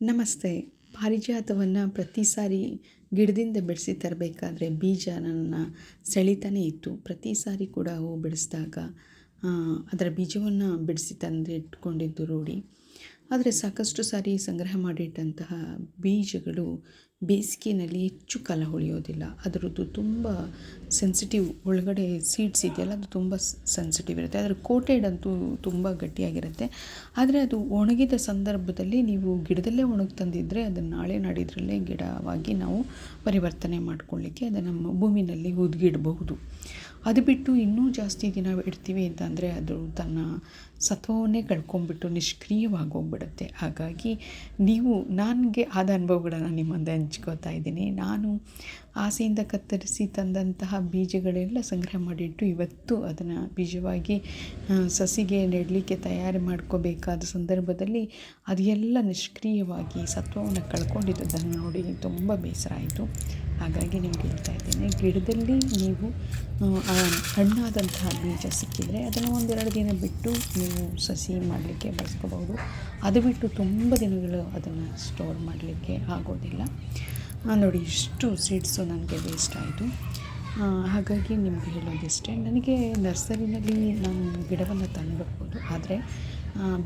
ನಮಸ್ತೆ. ಪಾರಿಜಾತವನ್ನು ಪ್ರತಿ ಸಾರಿ ಗಿಡದಿಂದ ಬಿಡಿಸಿ ತರಬೇಕಾದ್ರೆ ಬೀಜ ನನ್ನ ಸೆಳೀತಾನೇ ಇತ್ತು. ಪ್ರತಿ ಸಾರಿ ಕೂಡ ಹೂ ಬಿಡಿಸಿದಾಗ ಅದರ ಬೀಜವನ್ನು ಬಿಡಿಸಿ ತಂದು ಇಟ್ಕೊಂಡಿದ್ದು ರೂಢಿ. ಆದರೆ ಸಾಕಷ್ಟು ಸಾರಿ ಸಂಗ್ರಹ ಮಾಡಿಟ್ಟಂತಹ ಬೀಜಗಳು ಬೇಸಿಗೆಯಲ್ಲಿ ಹೆಚ್ಚು ಕಾಲ ಉಳಿಯೋದಿಲ್ಲ. ಅದರದ್ದು ತುಂಬ ಸೆನ್ಸಿಟಿವ್ ಒಳಗಡೆ ಸೀಡ್ಸ್ ಇದೆಯಲ್ಲ, ಅದು ತುಂಬ ಸೆನ್ಸಿಟಿವ್ ಇರುತ್ತೆ. ಅದರ ಕೋಟೆಡ್ ಅಂತೂ ತುಂಬ ಗಟ್ಟಿಯಾಗಿರುತ್ತೆ. ಆದರೆ ಅದು ಒಣಗಿದ ಸಂದರ್ಭದಲ್ಲಿ ನೀವು ಗಿಡದಲ್ಲೇ ಒಣಗಿ ತಂದಿದ್ದರೆ ಅದನ್ನು ನಾಳೆ ನಾಡಿದ್ರಲ್ಲೇ ಗಿಡವಾಗಿ ನಾವು ಪರಿವರ್ತನೆ ಮಾಡಿಕೊಳ್ಳಿಕ್ಕೆ ಅದನ್ನು ನಮ್ಮ ಭೂಮಿನಲ್ಲಿ ಹುದುಗಿಡಬಹುದು. ಅದು ಬಿಟ್ಟು ಇನ್ನೂ ಜಾಸ್ತಿ ದಿನ ಇಡ್ತೀವಿ ಅಂತಂದರೆ ಅದು ತನ್ನ ಸತ್ವವನ್ನೇ ಕಳ್ಕೊಂಡ್ಬಿಟ್ಟು ನಿಷ್ಕ್ರಿಯವಾಗಿ ಹೋಗ್ಬಿಡುತ್ತೆ. ಹಾಗಾಗಿ ನೀವು, ನನಗೆ ಆದ ಅನುಭವಗಳನ್ನು ನಿಮ್ಮ ಮುಂದೆ ಹಂಚ್ಕೋತಾ ಇದ್ದೀನಿ. ನಾನು ಆಸೆಯಿಂದ ಕತ್ತರಿಸಿ ತಂದಂತಹ ಬೀಜಗಳೆಲ್ಲ ಸಂಗ್ರಹ ಮಾಡಿಟ್ಟು ಇವತ್ತು ಅದನ್ನು ಬೀಜವಾಗಿ ಸಸಿಗೆ ನೆಡಲಿಕ್ಕೆ ತಯಾರಿ ಮಾಡ್ಕೋಬೇಕಾದ ಸಂದರ್ಭದಲ್ಲಿ ಅದೆಲ್ಲ ನಿಷ್ಕ್ರಿಯವಾಗಿ ಸತ್ವವನ್ನು ಕಳ್ಕೊಂಡಿದ್ದದನ್ನು ನೋಡಿ ತುಂಬ ಬೇಸರ ಆಯಿತು. ಹಾಗಾಗಿ ನಿಮ್ಗೆ ಹೇಳ್ತಾ ಇದ್ದೇನೆ, ಗಿಡದಲ್ಲಿ ನೀವು ಹಣ್ಣಾದಂತಹ ಬೀಜ ಸಿಕ್ಕಿದರೆ ಅದನ್ನು ಒಂದೆರಡು ದಿನ ಬಿಟ್ಟು ನೀವು ಸಸಿ ಮಾಡಲಿಕ್ಕೆ ಬಳಸ್ಕೋಬಹುದು. ಅದು ಬಿಟ್ಟು ತುಂಬ ದಿನಗಳು ಅದನ್ನು ಸ್ಟೋರ್ ಮಾಡಲಿಕ್ಕೆ ಆಗೋದಿಲ್ಲ. ನೋಡಿ, ಇಷ್ಟು ಸೀಡ್ಸು ನನಗೆ ವೇಸ್ಟ್ ಆಯಿತು. ಹಾಗಾಗಿ ನಿಮಗೆ ಹೇಳೋದಿಷ್ಟೇ, ನನಗೆ ನರ್ಸರಿನಲ್ಲಿ ನಾನು ಗಿಡವನ್ನು ತಂದುಬಿಡ್ಬೋದು ಆದರೆ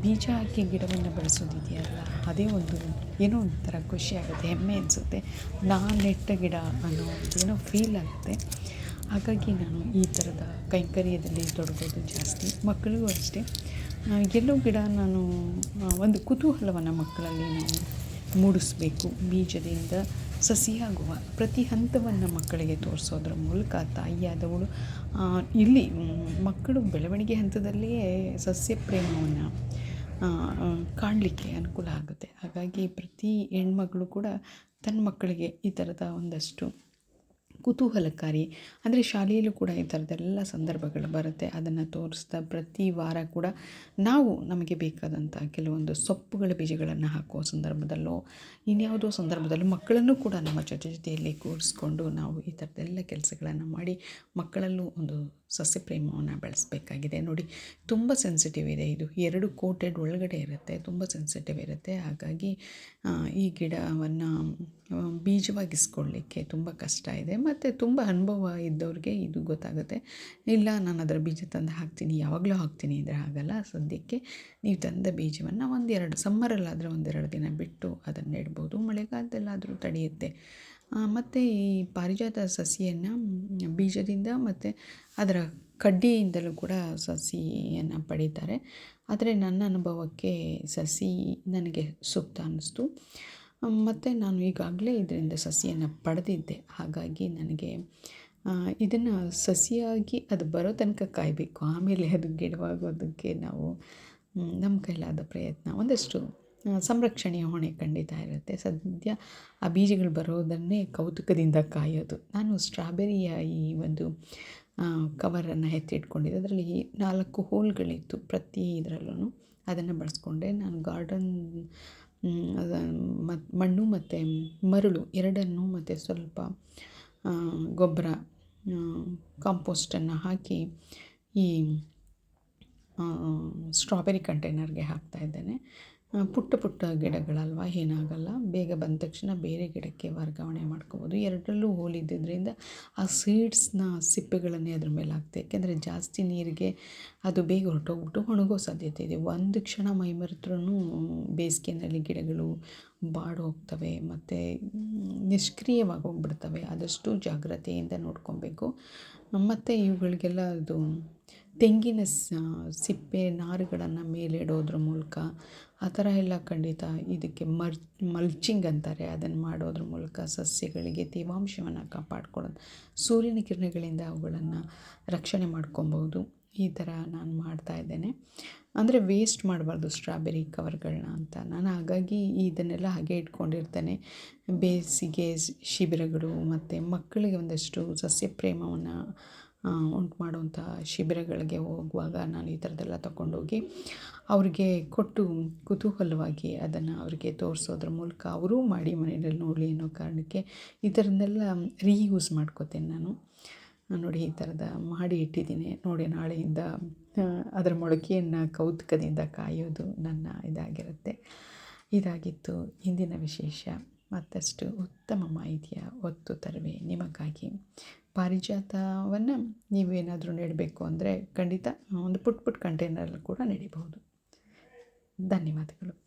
ಬೀಜ ಹಾಕಿ ಗಿಡವನ್ನು ಬೆಳೆಸೋದಿದೆಯಲ್ಲ, ಅದೇ ಒಂದು ಏನೋ ಒಂಥರ ಖುಷಿಯಾಗುತ್ತೆ ಹೆಮ್ಮೆ ಅನಿಸುತ್ತೆ, ನಾನು ನೆಟ್ಟ ಗಿಡ ಅನ್ನೋ ಏನೋ ಫೀಲ್ ಆಗುತ್ತೆ. ಹಾಗಾಗಿ ನಾನು ಈ ಥರದ ಕೈಂಕರ್ಯದಲ್ಲಿ ತೊಡಗೋದು ಜಾಸ್ತಿ, ಮಕ್ಕಳಿಗೂ ಅಷ್ಟೇ. ಎಲ್ಲೋ ಗಿಡ ನಾನು ಒಂದು ಕುತೂಹಲವನ್ನು ಮಕ್ಕಳಲ್ಲಿ ನಾನು ಮೂಡಿಸ್ಬೇಕು, ಬೀಜದಿಂದ ಸಸಿಯಾಗುವ ಪ್ರತಿ ಹಂತವನ್ನು ಮಕ್ಕಳಿಗೆ ತೋರಿಸೋದ್ರ ಮೂಲಕ ತಾಯಿಯಾದವಳು ಇಲ್ಲಿ ಮಕ್ಕಳು ಬೆಳವಣಿಗೆ ಹಂತದಲ್ಲಿಯೇ ಸಸ್ಯ ಪ್ರೇಮವನ್ನು ಕಾಣಲಿಕ್ಕೆ ಅನುಕೂಲ ಆಗುತ್ತೆ. ಹಾಗಾಗಿ ಪ್ರತಿ ಹೆಣ್ಮಗಳು ಕೂಡ ತನ್ನ ಮಕ್ಕಳಿಗೆ ಈ ಥರದ ಒಂದಷ್ಟು ಕುತೂಹಲಕಾರಿ. ಅಂದರೆ ಶಾಲೆಯಲ್ಲೂ ಕೂಡ ಈ ಥರದ್ದೆಲ್ಲ ಸಂದರ್ಭಗಳು ಬರುತ್ತೆ. ಅದನ್ನು ತೋರಿಸ್ತಾ ಪ್ರತಿ ವಾರ ಕೂಡ ನಾವು ನಮಗೆ ಬೇಕಾದಂಥ ಕೆಲವೊಂದು ಸೊಪ್ಪುಗಳ ಬೀಜಗಳನ್ನು ಹಾಕುವ ಸಂದರ್ಭದಲ್ಲೋ, ಇನ್ಯಾವುದೋ ಸಂದರ್ಭದಲ್ಲೂ ಮಕ್ಕಳನ್ನು ಕೂಡ ನಮ್ಮ ಜೊತೆ ಜೊತೆಯಲ್ಲಿ ಕೂರಿಸ್ಕೊಂಡು ನಾವು ಈ ಥರದ್ದೆಲ್ಲ ಕೆಲಸಗಳನ್ನು ಮಾಡಿ ಮಕ್ಕಳಲ್ಲೂ ಒಂದು ಸಸ್ಯ ಪ್ರೇಮವನ್ನು ಬೆಳೆಸಬೇಕಾಗಿದೆ. ನೋಡಿ, ತುಂಬ ಸೆನ್ಸಿಟಿವ್ ಇದೆ ಇದು. ಎರಡು ಕೋಟೆಡ್ ಒಳಗಡೆ ಇರುತ್ತೆ, ತುಂಬ ಸೆನ್ಸಿಟಿವ್ ಇರುತ್ತೆ. ಹಾಗಾಗಿ ಈ ಗಿಡವನ್ನು ಬೀಜವಾಗಿಸ್ಕೊಳ್ಳಿಕ್ಕೆ ತುಂಬ ಕಷ್ಟ ಇದೆ. ಮತ್ತು ತುಂಬ ಅನುಭವ ಇದ್ದವ್ರಿಗೆ ಇದು ಗೊತ್ತಾಗುತ್ತೆ. ಇಲ್ಲ, ನಾನು ಅದರ ಬೀಜ ತಂದು ಹಾಕ್ತೀನಿ, ಯಾವಾಗಲೂ ಹಾಕ್ತೀನಿ ಅಂದರೆ ಆಗಲ್ಲ ಸದ್ಯಕ್ಕೆ ನೀವು ತಂದ ಬೀಜವನ್ನು ಒಂದೆರಡು, ಸಮ್ಮರಲ್ಲಾದರೆ ಒಂದೆರಡು ದಿನ ಬಿಟ್ಟು ಅದನ್ನು ನೆಡ್ಬೋದು. ಮಳೆಗಾಲದಲ್ಲಾದರೂ ತಡೆಯುತ್ತೆ. ಮತ್ತು ಈ ಪಾರಿಜಾತ ಸಸಿಯನ್ನು, ಬೀಜದಿಂದ ಮತ್ತು ಅದರ ಕಡ್ಡಿಯಿಂದಲೂ ಕೂಡ ಸಸಿಯನ್ನು ಪಡೀತಾರೆ. ಆದರೆ ನನ್ನ ಅನುಭವಕ್ಕೆ ಸಸಿ ನನಗೆ ಸೂಕ್ತ ಅನ್ನಿಸ್ತು. ಮತ್ತು ನಾನು ಈಗಾಗಲೇ ಇದರಿಂದ ಸಸಿಯನ್ನು ಪಡೆದಿದ್ದೆ. ಹಾಗಾಗಿ ನನಗೆ ಇದನ್ನು ಸಸಿಯಾಗಿ ಅದು ಬರೋ ತನಕ ಕಾಯಬೇಕು. ಆಮೇಲೆ ಅದು ಗಿಡವಾಗೋದಕ್ಕೆ ನಾವು ನಮ್ಮ ಕೈಲಾದ ಪ್ರಯತ್ನ. ಒಂದಷ್ಟು ಸಂರಕ್ಷಣೆಯ ಹೊಣೆ ಖಂಡಿತ ಇರುತ್ತೆ. ಸದ್ಯ ಆ ಬೀಜಗಳು ಬರೋದನ್ನೇ ಕೌತುಕದಿಂದ ಕಾಯೋದು. ನಾನು ಸ್ಟ್ರಾಬೆರಿಯ ಈ ಒಂದು ಕವರನ್ನು ಎತ್ತಿಟ್ಕೊಂಡಿದ್ದೆ. ಅದರಲ್ಲಿ ನಾಲ್ಕು ಹೋಲ್ಗಳಿತ್ತು ಪ್ರತಿ ಇದರಲ್ಲೂ ಅದನ್ನು ಬಳಸ್ಕೊಂಡೆ. ನಾನು ಗಾರ್ಡನ್ ಮತ್ತು ಮಣ್ಣು ಮತ್ತು ಮರಳು ಎರಡನ್ನು ಮತ್ತು ಸ್ವಲ್ಪ ಗೊಬ್ಬರ ಕಾಂಪೋಸ್ಟನ್ನು ಹಾಕಿ ಈ ಸ್ಟ್ರಾಬೆರಿ ಕಂಟೈನರ್ಗೆ ಹಾಕ್ತಾಯಿದ್ದೇನೆ ಪುಟ್ಟ ಪುಟ್ಟ ಗಿಡಗಳಲ್ವ? ಏನಾಗಲ್ಲ. ಬೇಗ ಬಂದ ತಕ್ಷಣ ಬೇರೆ ಗಿಡಕ್ಕೆ ವರ್ಗಾವಣೆ ಮಾಡ್ಕೋಬೋದು. ಎರಡರಲ್ಲೂ ಹೋಲಿದ್ದರಿಂದ ಆ ಸೀಡ್ಸ್ನ ಸಿಪ್ಪೆಗಳನ್ನೇ ಅದ್ರ ಮೇಲೆ ಹಾಕ್ತೆ. ಯಾಕೆಂದರೆ ಜಾಸ್ತಿ ನೀರಿಗೆ ಅದು ಬೇಗ ಹೊರಟೋಗ್ಬಿಟ್ಟು ಒಣಗೋ ಸಾಧ್ಯತೆ ಇದೆ. ಒಂದು ಕ್ಷಣ ಮೈಮರೆತ್ರೂ ಬೇಸಿಗೆಯಲ್ಲಿ ಗಿಡಗಳು ಬಾಡೋಗ್ತವೆ ಮತ್ತು ನಿಷ್ಕ್ರಿಯವಾಗಿ ಹೋಗ್ಬಿಡ್ತವೆ. ಆದಷ್ಟು ಜಾಗ್ರತೆಯಿಂದ ನೋಡ್ಕೊಬೇಕು. ಮತ್ತು ಇವುಗಳಿಗೆಲ್ಲ ಅದು ತೆಂಗಿನ ಸಿಪ್ಪೆ, ನಾರುಗಳನ್ನು ಮೇಲಿಡೋದ್ರ ಮೂಲಕ ಆ ಥರ ಎಲ್ಲ ಖಂಡಿತ ಇದಕ್ಕೆ ಮರ್ ಮಲ್ಚಿಂಗ್ ಅಂತಾರೆ. ಅದನ್ನು ಮಾಡೋದ್ರ ಮೂಲಕ ಸಸ್ಯಗಳಿಗೆ ತೇವಾಂಶವನ್ನು ಕಾಪಾಡ್ಕೊಳ್ಳೋದು. ಸೂರ್ಯನ ಕಿರಣಗಳಿಂದ ಅವುಗಳನ್ನು ರಕ್ಷಣೆ ಮಾಡ್ಕೊಬೋದು ಈ ಥರ ನಾನು ಮಾಡ್ತಾ ಇದ್ದೇನೆ. ಅಂದರೆ ವೇಸ್ಟ್ ಮಾಡಬಾರ್ದು ಸ್ಟ್ರಾಬೆರಿ ಕವರ್ಗಳನ್ನ ಅಂತ. ನಾನು ಹಾಗಾಗಿ ಇದನ್ನೆಲ್ಲ ಹಾಗೆ ಇಟ್ಕೊಂಡಿರ್ತೇನೆ. ಬೇಸಿಗೆ ಶಿಬಿರಗಳು ಮತ್ತು ಮಕ್ಕಳಿಗೆ ಒಂದಷ್ಟು ಸಸ್ಯ ಪ್ರೇಮವನ್ನು ಉಂಟು ಮಾಡುವಂಥ ಶಿಬಿರಗಳಿಗೆ ಹೋಗುವಾಗ ನಾನು ಈ ಥರದ್ದೆಲ್ಲ ತಗೊಂಡೋಗಿ ಅವ್ರಿಗೆ ಕೊಟ್ಟು ಕುತೂಹಲವಾಗಿ ಅದನ್ನು ಅವರಿಗೆ ತೋರಿಸೋದ್ರ ಮೂಲಕ ಅವರೂ ಮಾಡಿ ಮನೆಯಲ್ಲಿ ನೋಡಲಿ ಅನ್ನೋ ಕಾರಣಕ್ಕೆ ಈ ಥರದ್ದೆಲ್ಲ ರೀಯೂಸ್ ಮಾಡ್ಕೋತೇನೆ ನಾನು. ನೋಡಿ ಈ ಥರದ ಮಾಡಿ ಇಟ್ಟಿದ್ದೀನಿ. ನೋಡಿ ನಾಳೆಯಿಂದ ಅದರ ಮೊಳಕೆಯನ್ನು ಕೌತುಕದಿಂದ ಕಾಯೋದು ನನ್ನ ಇದಾಗಿರುತ್ತೆ. ಇದಾಗಿತ್ತು ಇಂದಿನ ವಿಶೇಷ. ಮತ್ತಷ್ಟು ಉತ್ತಮ ಮಾಹಿತಿಯ ಒತ್ತು ತರುವೆ ನಿಮಗಾಗಿ. ಪಾರಿಜಾತವನ್ನು ನೀವೇನಾದರೂ ನೆಡಬೇಕು ಅಂದರೆ ಖಂಡಿತ ಒಂದು ಪುಟ್ ಪುಟ್ಟ ಕಂಟೈನರಲ್ಲಿ ಕೂಡ ನೆಡಿಬಹುದು. ಧನ್ಯವಾದಗಳು.